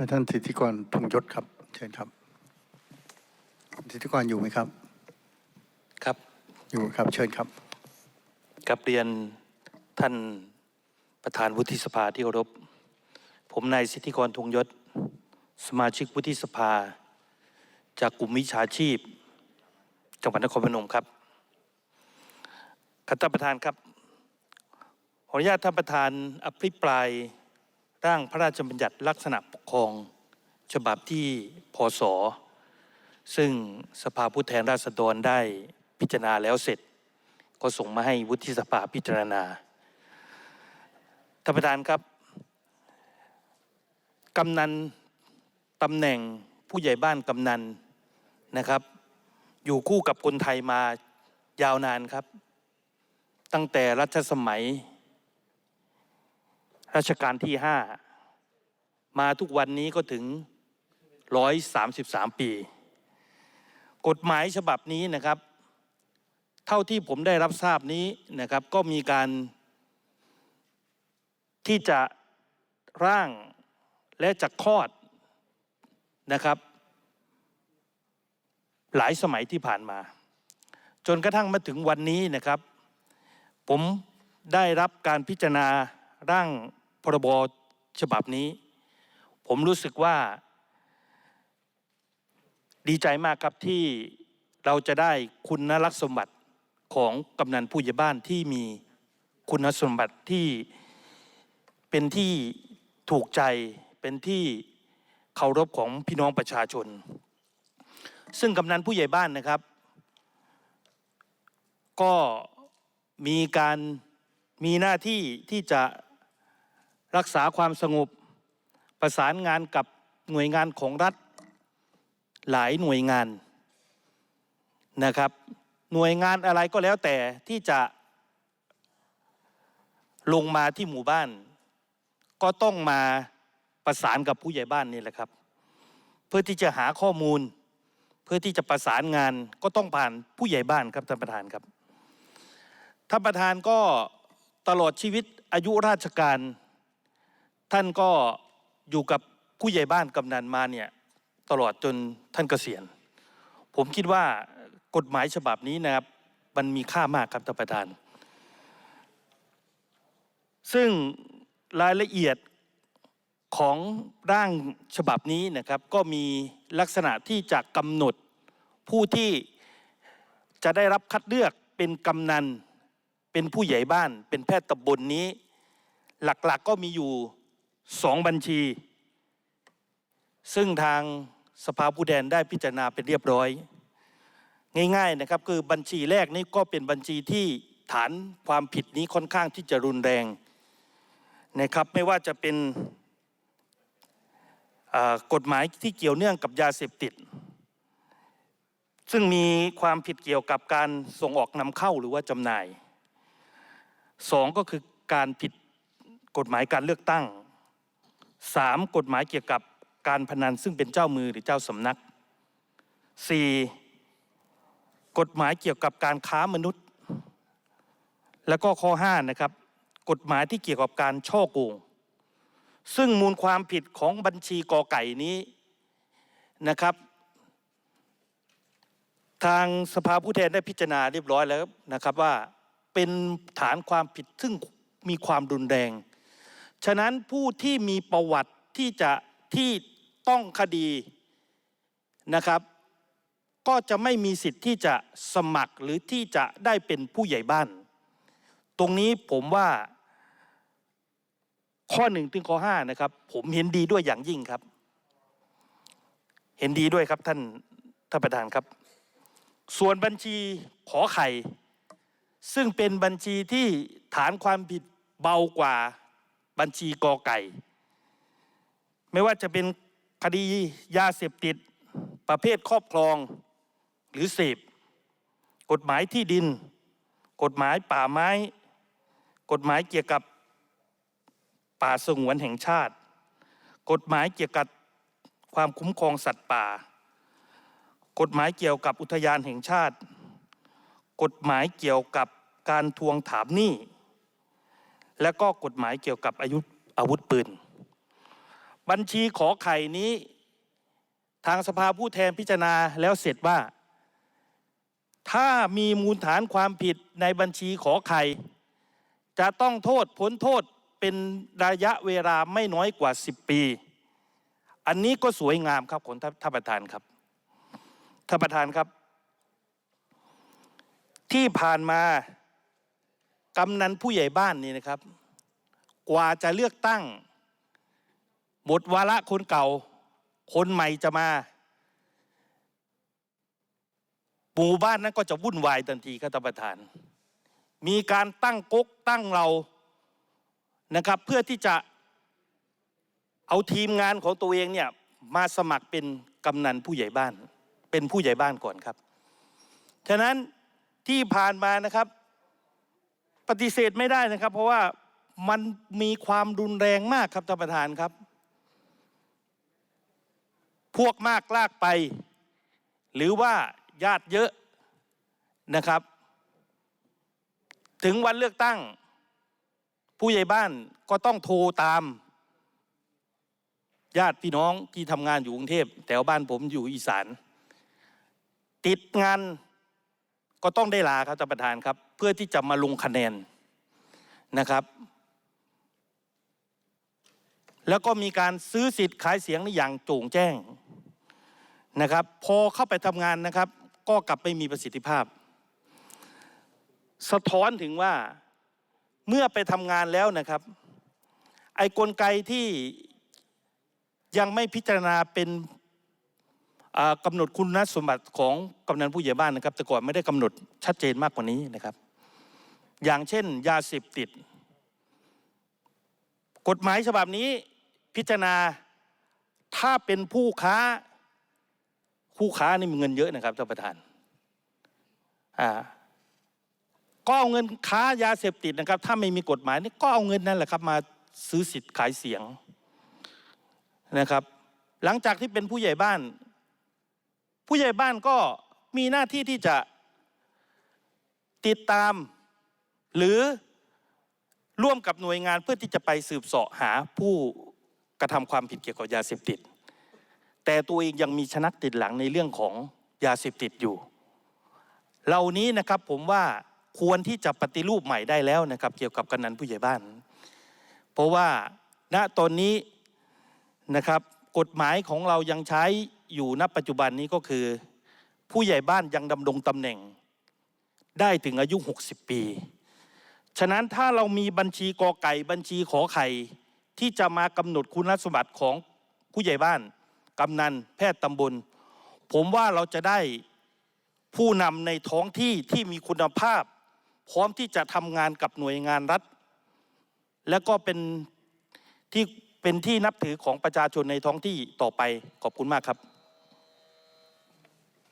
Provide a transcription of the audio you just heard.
ไปท่านสิทธิกรพงยศครับ เชิญครับ สิทธิกรอยู่ไหมครับ ครับ อยู่ครับ เชิญครับกับเรียนท่านประธานวุฒิสภาที่เคารพ ผมนายสิทธิกรทงยศ สมาชิกวุฒิสภา จากกลุ่มวิชาชีพ จังหวัดนครพนมครับครับท่านประธานครับ ขออนุญาตท่านประธานอภิปราย ร่างพระราชบัญญัติลักษณะปกครอง ฉบับที่พศ ซึ่งสภาผู้แทนราษฎรได้พิจารณาแล้วเสร็จ ก็ส่งมาให้วุฒิสภาพิจารณาท่านประธานครับกำนันตำแหน่งผู้ใหญ่บ้านกำนันนะครับ อยู่คู่กับคนไทยมายาวนานครับ ตั้งแต่รัชสมัย รัชกาลที่ห้ามาทุกวันนี้ก็ถึง 133 ปี กฎหมายฉบับนี้นะครับ เท่าที่ผมได้รับทราบนี้นะครับ ก็มีการที่จะร่างและจะคลอดนะครับ หลายสมัยที่ผ่านมา จนกระทั่งมาถึงวันนี้นะครับ ผมได้รับการพิจารณาร่าง รบฉบับนี้ ผมรู้สึกว่า ดีใจมากครับที่เราจะได้คุณลักษณะสมบัติของกำนันผู้ใหญ่บ้านที่มีคุณสมบัติที่เป็นที่ถูกใจเป็นที่เคารพของพี่น้องประชาชน ซึ่งกำนันผู้ใหญ่บ้านนะครับ ก็มีการมีหน้าที่ที่จะ รักษาความสงบประสานงานกับหน่วยงานของรัฐหลายหน่วยงานนะครับ หน่วยงานอะไรก็แล้วแต่ที่จะลงมาที่หมู่บ้าน ก็ต้องมาประสานกับผู้ใหญ่บ้านนี่แหละครับ เพื่อที่จะหาข้อมูล เพื่อที่จะประสานงานก็ต้องผ่านผู้ใหญ่บ้านครับท่านประธานครับท่านประธานก็ตลอดชีวิตอายุราชการ ท่านก็อยู่กับผู้ใหญ่บ้านกำนันมาเนี่ยตลอดจนท่านเกษียณ ผมคิดว่ากฎหมายฉบับนี้นะครับ มันมีค่ามากครับท่านประธาน ซึ่งรายละเอียดของร่างฉบับนี้นะครับก็มีลักษณะที่จะกำหนดผู้ที่จะได้รับคัดเลือกเป็นกำนัน เป็นผู้ใหญ่บ้าน เป็นแพทย์ตำบลนนี้ หลักๆกก็มีอยู่ สองบัญชี ซึ่งทางสภาผู้แทนได้พิจารณาเป็นเรียบร้อย ง่ายๆนะครับคือบัญชีแรกนี่ก็เป็นบัญชีที่ฐานความผิดนี้ค่อนข้างที่จะรุนแรงนะครับไม่ว่าจะเป็นกฎหมายที่เกี่ยวเนื่องกับยาเสพติด ซึ่งมีความผิดเกี่ยวกับการส่งออกนำเข้าหรือว่าจำหน่ายสองก็คือการผิดกฎหมายการเลือกตั้ง สามกฎหมายเกี่ยวกับการพนันซึ่งเป็นเจ้ามือหรือเจ้าสำนักสี่กฎหมายเกี่ยวกับการค้ามนุษย์ แล้วก็ข้อห้านะครับกฎหมายที่เกี่ยวกับการช่อโกง ซึ่งมูลความผิดของบัญชีกอไก่นี้นะครับ ทางสภาผู้แทนได้พิจารณาเรียบร้อยแล้วนะครับว่าเป็นฐานความผิดซึ่งมีความรุนแรง ฉะนั้นผู้ที่มีประวัติที่จะที่ต้องคดีนะครับ ก็จะไม่มีสิทธิ์ที่จะสมัครหรือที่จะได้เป็นผู้ใหญ่บ้าน ตรงนี้ผมว่าข้อหนึ่งถึงข้อห้านะครับ ผมเห็นดีด้วยอย่างยิ่งครับ เห็นดีด้วยครับท่านท่านประธานครับ ส่วนบัญชีขอไข่ ซึ่งเป็นบัญชีที่ฐานความผิดเบากว่า บัญชีกอไก่ ไม่ว่าจะเป็นคดียาเสพติด ประเภทครอบครองหรือเสพกฎหมายที่ดิน กฎหมายป่าไม้ กฎหมายเกี่ยวกับป่าสงวนแห่งชาติ กฎหมายเกี่ยวกับความคุ้มครองสัตว์ป่า กฎหมายเกี่ยวกับอุทยานแห่งชาติ กฎหมายเกี่ยวกับการทวงถามหนี้ และก็กฎหมายเกี่ยวกับอายุอาวุธปืน บัญชีขอไข่นี้ทางสภาผู้แทนพิจารณาแล้วเสร็จว่า ถ้ามีมูลฐานความผิดในบัญชีขอไข่ จะต้องโทษพ้นโทษเป็นระยะเวลาไม่น้อยกว่า 10 ปี อันนี้ก็สวยงามครับของท่านท่านประธานครับท่านประธานครับ ที่ผ่านมา กำนันผู้ใหญ่บ้านนี่นะครับ กว่าจะเลือกตั้ง หมดวาระคนเก่า คนใหม่จะมาหมู่บ้านนั้นก็จะวุ่นวายทันทีครับท่านประธาน มีการตั้งก๊กตั้งเรานะครับ เพื่อที่จะเอาทีมงานของตัวเองเนี่ยมาสมัครเป็นกำนันผู้ใหญ่บ้าน เป็นผู้ใหญ่บ้านก่อนครับ ฉะนั้นที่ผ่านมานะครับ ปฏิเสธไม่ได้นะครับ เพราะว่ามันมีความรุนแรงมากครับท่านประธานครับ พวกมากลากไป หรือว่าญาติเยอะนะครับ ถึงวันเลือกตั้ง ผู้ใหญ่บ้านก็ต้องโทรตาม ญาติพี่น้องที่ทำงานอยู่กรุงเทพแถวบ้านผมอยู่อีสาน ติดงาน ก็ต้องได้ลาครับท่านประธานครับ เพื่อที่จะมาลงคะแนนนะครับ แล้วก็มีการซื้อสิทธิ์ขายเสียงอย่างโจ่งแจ้งนะครับ พอเข้าไปทำงานนะครับ ก็กลับไม่มีประสิทธิภาพ สะท้อนถึงว่าเมื่อไปทำงานแล้วนะครับ ไอ้กลไกที่ยังไม่พิจารณาเป็น กำหนดคุณสมบัติของกำนันผู้ใหญ่บ้านนะครับ แต่ก่อนไม่ได้กำหนดชัดเจนมากกว่านี้นะครับ อย่างเช่น ยาเสพติด กฎหมายฉบับนี้พิจารณาถ้าเป็นผู้ค้าผู้ค้านี่มีเงินเยอะนะครับท่านประธานอ่าก็เอาเงินค้ายาเสพติดนะครับ ถ้าไม่มีกฎหมายนี่ก็เอาเงินนั่นแหละครับ มาซื้อสิทธิ์ขายเสียงนะครับ หลังจากที่เป็นผู้ใหญ่บ้าน ผู้ใหญ่บ้านก็มีหน้าที่ที่จะติดตาม หรือร่วมกับหน่วยงานเพื่อที่จะไปสืบเสาะหาผู้กระทำความผิดเกี่ยวกับยาเสพติด แต่ตัวเองยังมีชนักติดหลังในเรื่องของยาเสพติดอยู่ เหล่านี้นะครับผมว่าควรที่จะปฏิรูปใหม่ได้แล้วนะครับ เกี่ยวกับกำนันผู้ใหญ่บ้าน เพราะว่าณตอนนี้นะครับกฎหมายของเรายังใช้ อยู่ณปัจจุบันนี้ก็คือ ผู้ใหญ่บ้านยังดำรงตำแหน่ง ได้ถึงอายุ 60 ปี ฉะนั้นถ้าเรามีบัญชีกอไก่บัญชีขอไข่ที่จะมากำหนดคุณสมบัติของผู้ใหญ่บ้าน กำนันแพทย์ตำบล ผมว่าเราจะได้ผู้นำในท้องที่ที่มีคุณภาพ พร้อมที่จะทำงานกับหน่วยงานรัฐ และก็เป็นที่เป็นที่นับถือของประชาชนในท้องที่ต่อไปขอบคุณมากครับ